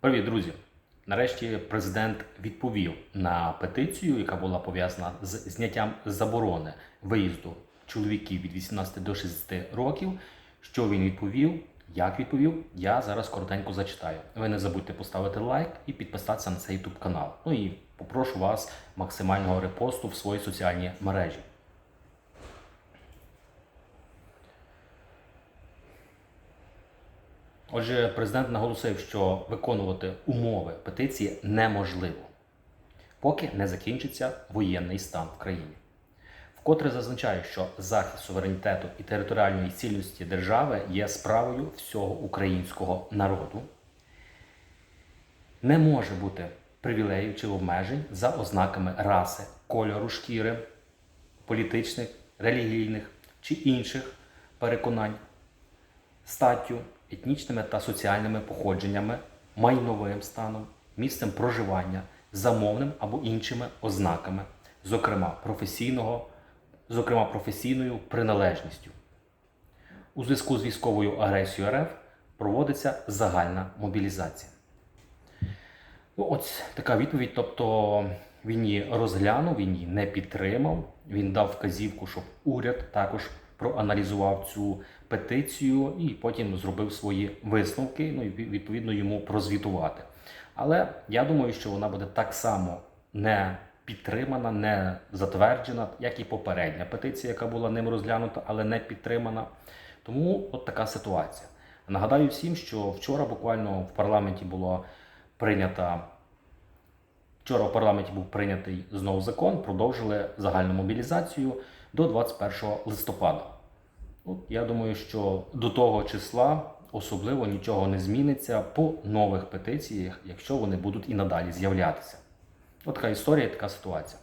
Привіт, друзі! Нарешті президент відповів на петицію, яка була пов'язана з зняттям заборони виїзду чоловіків від 18 до 60 років. Що він відповів? Як відповів? Я зараз коротенько зачитаю. Ви не забудьте поставити лайк і підписатися на цей YouTube канал. Ну і попрошу вас максимального репосту в свої соціальні мережі. Отже, президент наголосив, що виконувати умови петиції неможливо, поки не закінчиться воєнний стан в країні. Вкотре зазначає, що захист суверенітету і територіальної цілісності держави є справою всього українського народу. Не може бути привілеїв чи обмежень за ознаками раси, кольору шкіри, політичних, релігійних чи інших переконань статтю, етнічними та соціальними походженнями, майновим станом, місцем проживання, замовним або іншими ознаками, зокрема професійного, зокрема професійною приналежністю. У зв'язку з військовою агресією РФ проводиться загальна мобілізація. Ну, ось така відповідь. Тобто він її розглянув, він її не підтримав. Він дав вказівку, щоб уряд також проаналізував цю петицію і потім зробив свої висновки. Ну і відповідно йому прозвітувати. Але я думаю, що вона буде так само не підтримана, не затверджена, як і попередня петиція, яка була ним розглянута, але не підтримана. Тому от така ситуація. Нагадаю всім, що вчора буквально в парламенті було прийнята. Вчора в парламенті був прийнятий знову закон, продовжили загальну мобілізацію до 21 листопада. От, я думаю, що до того числа особливо нічого не зміниться по нових петиціях, якщо вони будуть і надалі з'являтися. От така історія, така ситуація.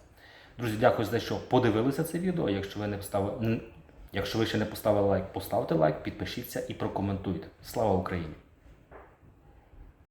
Друзі, дякую за те, що подивилися це відео. Якщо ви не поставили, якщо ви ще не поставили лайк, поставте лайк, підпишіться і прокоментуйте. Слава Україні!